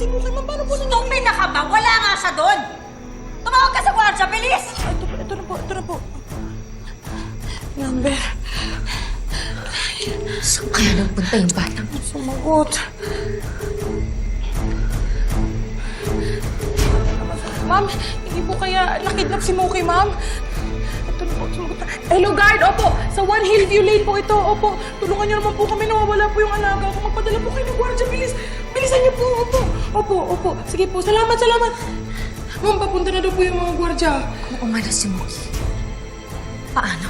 kwarto niyo lang po si Muki, ma'am. Paano po ninyo? Stupid na ka ba? Wala nga siya doon! Tumawag ka sa kwarto, bilis! Ay, ito, ito na po, ito na po. Number. Saan kaya nagpunta yung batang? Sumagot. Ma'am, hindi po kaya nakidnap si Muki, ma'am. Ito na po, sumagot na. Hello, guard. Opo, sa One Hillview Lane po ito. Opo, tulungan niyo naman po kami. Nawawala po yung alaga ko. Magpadala po kayo ng gwardiya. Bilis. Bilisan niyo po. Opo, opo, opo. Sige po, salamat, salamat. Ma'am, papunta na daw po yung mga gwardiya. Kung umano si Muki. Paano?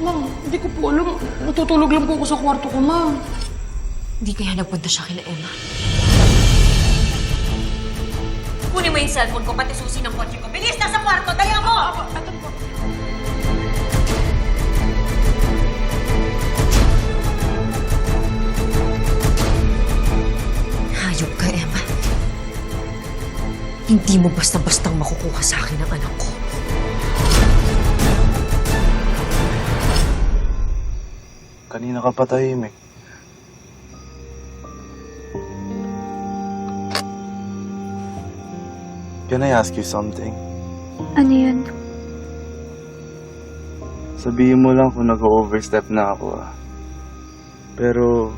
Ma'am, hindi ko po alam. Natutulog lang po ako sa kwarto ko, ma'am. Hindi kaya nagpunta siya kila Emma. Kunin mo yung cellphone ko, pati susi ng kotse ko. Bilis, nasa kwarto! Dali Hindi mo basta-bastang makukuha sa akin ang anak ko. Kanina ka pa tahimik. Can I ask you something? Ano yun? Sabihin mo lang kung nag-overstep na ako ah. Pero,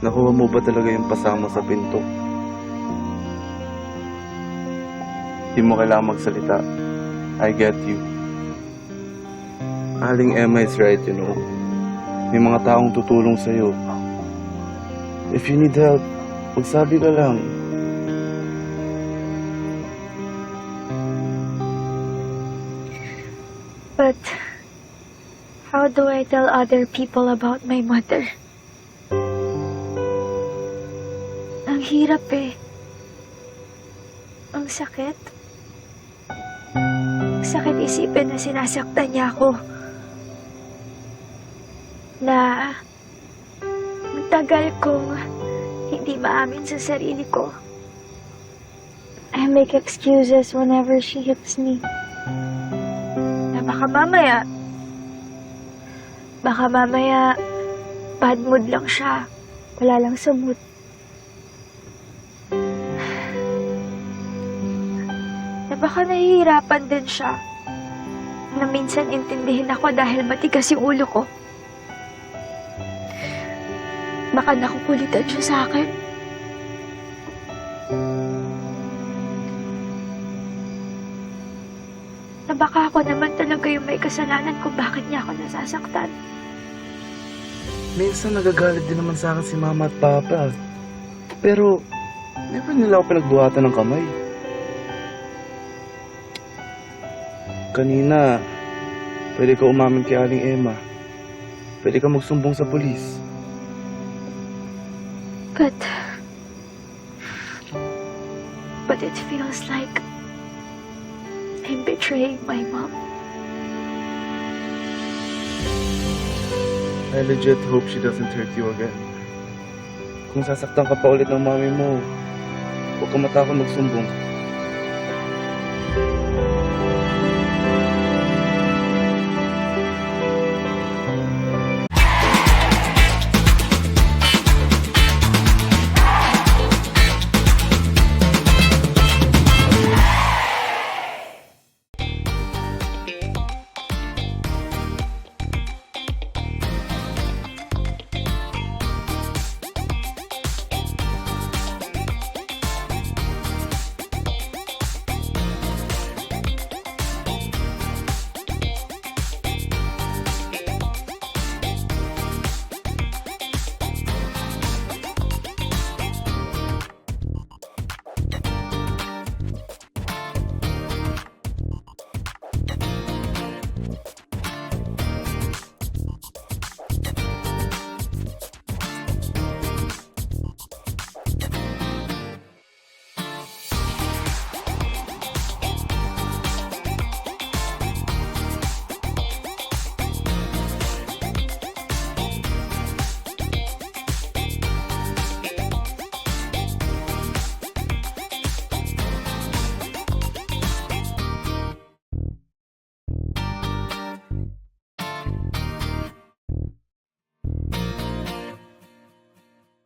nakuha mo ba talaga yung pasama sa pinto? Hindi mo kailangan magsalita. I get you. Aling Emma is right, you know. May mga taong tutulong sa'yo. If you need help, magsabi ka lang. But how do I tell other people about my mother? Ang hirap eh. Ang sakit. Ang sakit isipin na sinasaktan niya ako. Na tagal kong hindi maamin sa sarili ko. I make excuses whenever she hits me na baka mamaya, baka mamaya, bad mood lang siya. Wala lang sa mood. Baka nahihirapan din siya. Na minsan intindihin ako dahil matigas yung ulo ko. Baka nakukulitan siya sa akin. na baka ako naman talaga yung may kasalanan kung bakit niya ako nasasaktan. Minsan nagagalit din naman sa akin si mama at papa. Pero, never nila ako pinagbuhatan ng kamay. Kanina, pwede ka umamin kay Aling Emma. Pwede ka magsumbong sa polis. But... But it feels like... I'm betraying my mom. I legit hope she doesn't hurt you again. Kung sasaktan ka pa ulit ng mami mo, huwag ka matakot magsumbong.